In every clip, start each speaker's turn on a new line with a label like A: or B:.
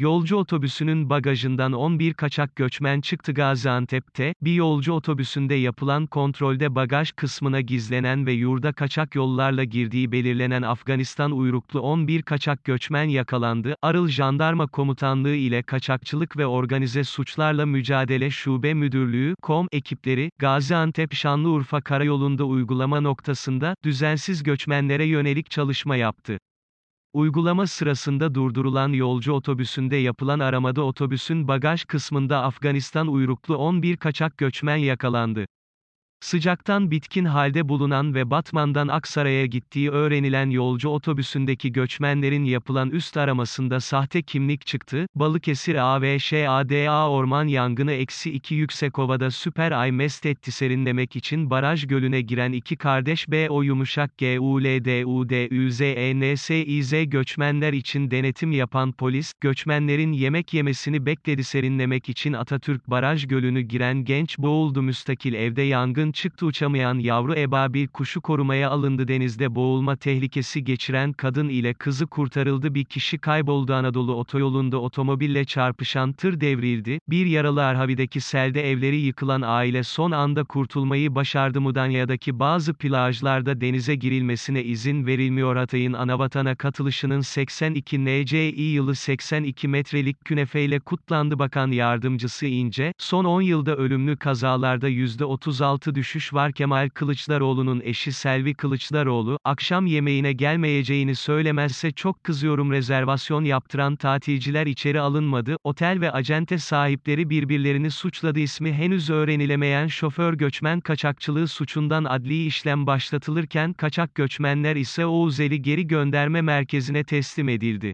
A: Yolcu otobüsünün bagajından 11 kaçak göçmen çıktı Gaziantep'te, bir yolcu otobüsünde yapılan kontrolde bagaj kısmına gizlenen ve yurda kaçak yollarla girdiği belirlenen Afganistan uyruklu 11 kaçak göçmen yakalandı. Arıl Jandarma Komutanlığı ile Kaçakçılık ve Organize Suçlarla Mücadele Şube Müdürlüğü, KOM ekipleri, Gaziantep-Şanlıurfa karayolunda uygulama noktasında, düzensiz göçmenlere yönelik çalışma yaptı. Uygulama sırasında durdurulan yolcu otobüsünde yapılan aramada otobüsün bagaj kısmında Afganistan uyruklu 11 kaçak göçmen yakalandı. Sıcaktan bitkin halde bulunan ve Batman'dan Aksaray'a gittiği öğrenilen yolcu otobüsündeki göçmenlerin yapılan üst aramasında sahte kimlik çıktı, Balıkesir AVŞADA orman yangını eksi 2 Yüksekova'da süper ay mest etti serinlemek için baraj gölüne giren iki kardeş BO yumuşak GULDUDÜZENSİZ göçmenler için denetim yapan polis, göçmenlerin yemek yemesini bekledi serinlemek için Atatürk baraj gölünü giren genç boğuldu müstakil evde yangın çıktı uçamayan yavru ebabil kuşu korumaya alındı. Denizde boğulma tehlikesi geçiren kadın ile kızı kurtarıldı. Bir kişi kayboldu. Anadolu otoyolunda otomobille çarpışan tır devrildi, bir yaralı Arhavi'deki selde evleri yıkılan aile son anda kurtulmayı başardı. Mudanya'daki bazı plajlarda denize girilmesine izin verilmiyor. Hatay'ın anavatana katılışının 82 NCİ yılı 82 metrelik künefeyle kutlandı. Bakan Yardımcısı İnce, son 10 yılda ölümlü kazalarda %36 düşüş var. Kemal Kılıçdaroğlu'nun eşi Selvi Kılıçdaroğlu, akşam yemeğine gelmeyeceğini söylemezse çok kızıyorum. Rezervasyon yaptıran tatilciler içeri alınmadı, otel ve acente sahipleri birbirlerini suçladı. İsmi henüz öğrenilemeyen şoför göçmen kaçakçılığı suçundan adli işlem başlatılırken kaçak göçmenler ise Oğuzeli geri gönderme merkezine teslim edildi.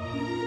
A: thank you